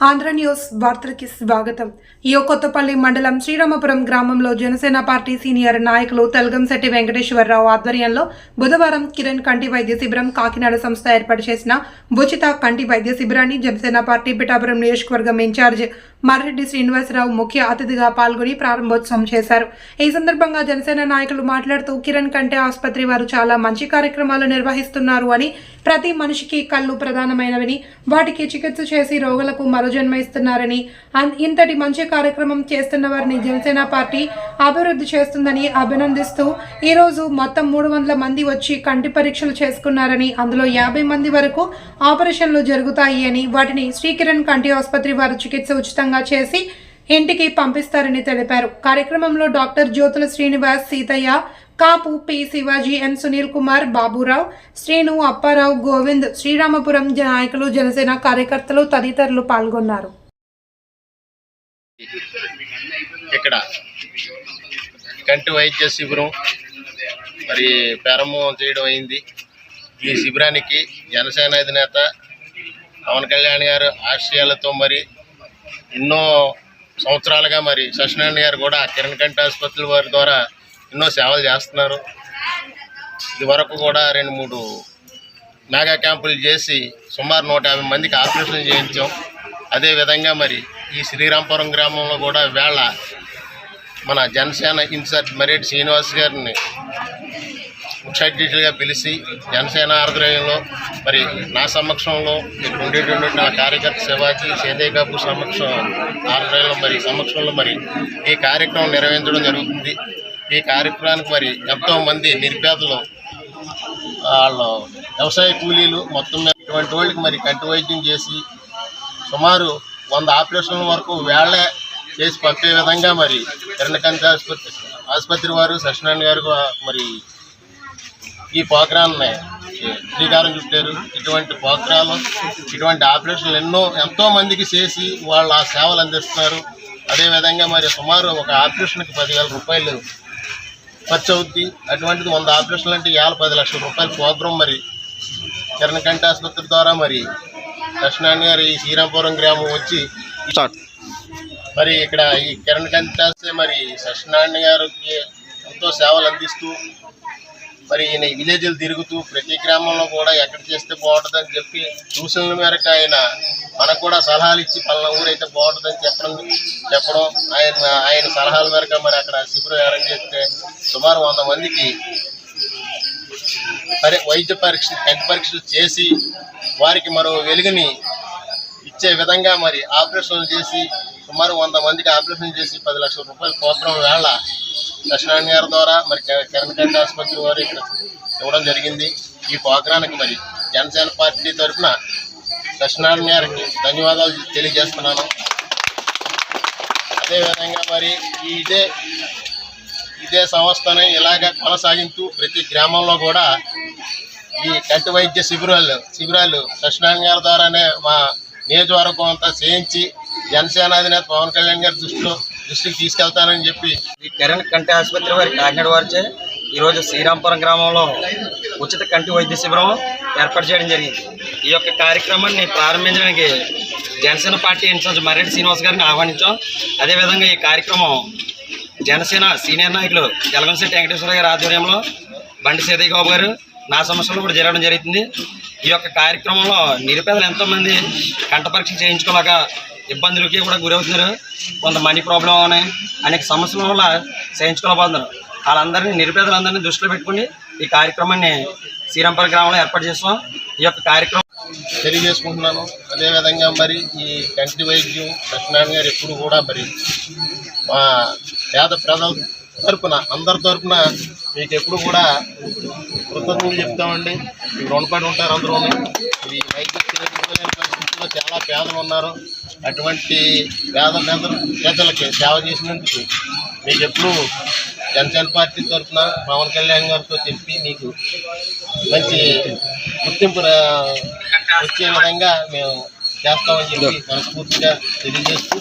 Andhra news వార్తలకి స్వాగతం. ఈ కొత్తపల్లి మండలం శ్రీరామపురం గ్రామంలో జనసేన పార్టీ సీనియర్ నాయకులు తెలగంశెట్టి వెంకటేశ్వరరావు ఆధ్వర్యంలో బుధవారం కిరణ్ కంటి వైద్య శిబిరం కాకినాడ సంస్థ ఏర్పాటు చేసిన ఉచిత కంటి వైద్య శిబిరాన్ని జనసేన పార్టీ పిఠాపురం నియోజకవర్గం ఇన్ఛార్జ్ మర్రెడ్డి శ్రీనివాసరావు ముఖ్య అతిథిగా పాల్గొని ప్రారంభోత్సవం చేశారు. ఈ సందర్భంగా జనసేన నాయకులు మాట్లాడుతూ కిరణ్ కంటి ఆసుపత్రి వారు చాలా మంచి కార్యక్రమాలు నిర్వహిస్తున్నారు అని ప్రతి మనిషికి కళ్ళు ప్రధానమైనవని వాటికి చికిత్స చేసి రోగులకు మరో జన్మిస్తున్నారని అన్- ఇంతటి మంచి కార్యక్రమం చేస్తున్న వారిని జనసేన పార్టీ అభివృద్ధి చేస్తుందని అభినందిస్తూ ఈ రోజు మొత్తం మూడు వందల మంది వచ్చి కంటి పరీక్షలు చేసుకున్నారని అందులో యాభై మంది వరకు ఆపరేషన్లు జరుగుతాయి అని వాటిని శ్రీకిరణ్ కంటి ఆసుపత్రి వారు చికిత్స ఉచితంగా చేసి ఇంటికి పంపిస్తారని తెలిపారు. కార్యక్రమంలో doctor Jyothula Srinivas Seethaiah Kapu P Shivaji N Sunil Kumar Baburao Srinu Apparao Govind Sriramapuram నాయకులు జనసేన కార్యకర్తలు తదితరులు పాల్గొన్నారు. ఇక్కడ కంటి వైద్య శిబిరం మరి ప్రారంభం చేయడం అయింది. ఈ శిబిరానికి జనసేన అధినేత పవన్ కళ్యాణ్ గారు ఆశయాలతో మరి ఎన్నో సంవత్సరాలుగా మరి సత్యనారాయణ గారు కూడా కిరణ్ కంటి ఆసుపత్రుల వారి ద్వారా ఎన్నో సేవలు చేస్తున్నారు. ఇది వరకు కూడా రెండు మూడు మెగా క్యాంపులు చేసి సుమారు నూట యాభై మందికి ఆపరేషన్ చేయించాం. అదేవిధంగా మరి ఈ శ్రీరాంపురం గ్రామంలో కూడా వేళ మన జనసేన ఇన్ఛార్జ్ మరేటి శ్రీనివాస్ గారిని ముఖ్య అతిథులుగా పిలిచి జనసేన ఆధ్వర్యంలో మరి నా సమక్షంలో ఇక్కడ ఉండేటువంటి నా కార్యకర్త శివాజీ సేదయ్య బాబు సమక్షం ఆధ్వర్యంలో మరి సమక్షంలో మరి ఈ కార్యక్రమం నిర్వహించడం జరుగుతుంది. ఈ కార్యక్రమానికి మరి ఎంతో మంది నిర్పేదలు వాళ్ళు వ్యవసాయ కూలీలు మొత్తం ఇటువంటి వాళ్ళకి మరి కంటి వైద్యం చేసి సుమారు వంద ఆపరేషన్ల వరకు వేళ్ళే చేసి పంపే విధంగా మరి కిరణకంటి ఆసుపత్రి ఆసుపత్రి వారు సత్యనారాయణ గారు మరి ఈ పోగ్రాన్ని శ్రీకారం చుట్టారు. ఇటువంటి పోగ్రాలు ఇటువంటి ఆపరేషన్లు ఎన్నో ఎంతో మందికి చేసి వాళ్ళు ఆ సేవలు అందిస్తున్నారు. అదేవిధంగా మరి సుమారు ఒక ఆపరేషన్కి పదివేల రూపాయలు ఖర్చు అవుద్ది. అటువంటిది వంద ఆపరేషన్లు అంటే ఏళ్ళ పది లక్షల రూపాయల ప్రోగ్రాం మరి. కిరణ్ కంటి ఆసుపత్రి ద్వారా మరి సత్యనారాయణ గారు ఈ శ్రీరాంపురం గ్రామం వచ్చి మరి ఇక్కడ ఈ కిరణ్ కంటి ఆసుపత్రి మరి సత్యనారాయణ గారికి ఎంతో సేవలు అందిస్తూ మరి ఈయన విలేజ్లు తిరుగుతూ ప్రతి గ్రామంలో కూడా ఎక్కడ చేస్తే బాగుంటుందని చెప్పి సూచనల మేరకు ఆయన మనకు కూడా సలహాలు ఇచ్చి పలానా ఊరైతే బాగుంటుందని చెప్పడం చెప్పడం. ఆయన ఆయన సలహాల మేరకు మరి అక్కడ శిబిరం అరేంజ్ చేస్తే సుమారు వంద మందికి పరి వైద్య పరీక్ష కంటి పరీక్షలు చేసి వారికి మరో వెలుగుని ఇచ్చే విధంగా మరి ఆపరేషన్లు చేసి సుమారు వంద మందికి ఆపరేషన్ చేసి పది లక్షల రూపాయలు ప్రోగ్రాం వేళ లక్ష్మణ్ గారి ద్వారా మరి కిరణ్ కంటి ఆసుపత్రి వారు ఇక్కడ ఇవ్వడం జరిగింది. ఈ పోగ్రానికి మరి జనసేన పార్టీ తరఫున లక్ష్మణ్ గారికి ధన్యవాదాలు తెలియజేస్తున్నాను. అదేవిధంగా మరి ఈ ఇదే ఇదే సంస్థని ఇలాగ కొనసాగించు ప్రతి గ్రామంలో కూడా ఈ కంటి వైద్య శిబిరాలు శిబిరాలు లక్ష్మణ్ గారి ద్వారానే మా నియోజకవర్గం అంతా చేయించి జనసేన అధినేత పవన్ కళ్యాణ్ గారి దృష్టిలో దృష్టికి తీసుకెళ్తానని చెప్పి ఈ కిరణ్ కంటి ఆసుపత్రి వారి కాకినాడ వారిచే ఈరోజు శ్రీరాంపురం గ్రామంలో ఉచిత కంటి వైద్య శిబిరం ఏర్పాటు చేయడం జరిగింది. ఈ యొక్క కార్యక్రమాన్ని ప్రారంభించడానికి జనసేన పార్టీ ఇన్ఛార్జ్ మర్రెడ్డి శ్రీనివాస్ గారిని ఆహ్వానించాం. అదేవిధంగా ఈ కార్యక్రమం జనసేన సీనియర్ నాయకులు జలగంశెట్టి వెంకటేశ్వర గారి ఆధ్వర్యంలో బండి సీతయ్య బాబు గారు నా సమస్యలు కూడా జరగడం జరుగుతుంది. ఈ యొక్క కార్యక్రమంలో నిరుపేదలు ఎంతోమంది కంట పరీక్షలు చేయించుకోలేక ఇబ్బందులకి కూడా గురవుతున్నారు. కొంత మనీ ప్రాబ్లం ఉన్నాయి. అనేక సమస్యల వల్ల చేయించుకోలేకపోతున్నారు వాళ్ళందరినీ నిరుపేదలందరినీ దృష్టిలో పెట్టుకుని ఈ కార్యక్రమాన్ని శ్రీరాంపురం గ్రామంలో ఏర్పాటు చేస్తాం ఈ యొక్క కార్యక్రమం తెలియజేసుకుంటున్నాను. అదేవిధంగా మరి ఈ కంటి వైద్యం సత్యనారాయణ గారు ఎప్పుడు కూడా మరి మా పేద ప్రజల తరపున అందరి తరపున మీకు ఎప్పుడు కూడా కృతజ్ఞతలు చెప్తామండి. మీకు రుణపడి ఉంటారు అందరూ ఇది వైద్యం చాలా పేదలు ఉన్నారు. అటువంటి పేద పేద పేదలకి సేవ చేసినందుకు మీకు ఎప్పుడు జనసేన పార్టీ తరఫున పవన్ కళ్యాణ్ గారితో చెప్పి మీకు మంచి గుర్తింపు వచ్చే విధంగా మేము చేస్తామని చెప్పి మనస్ఫూర్తిగా తెలియజేస్తూ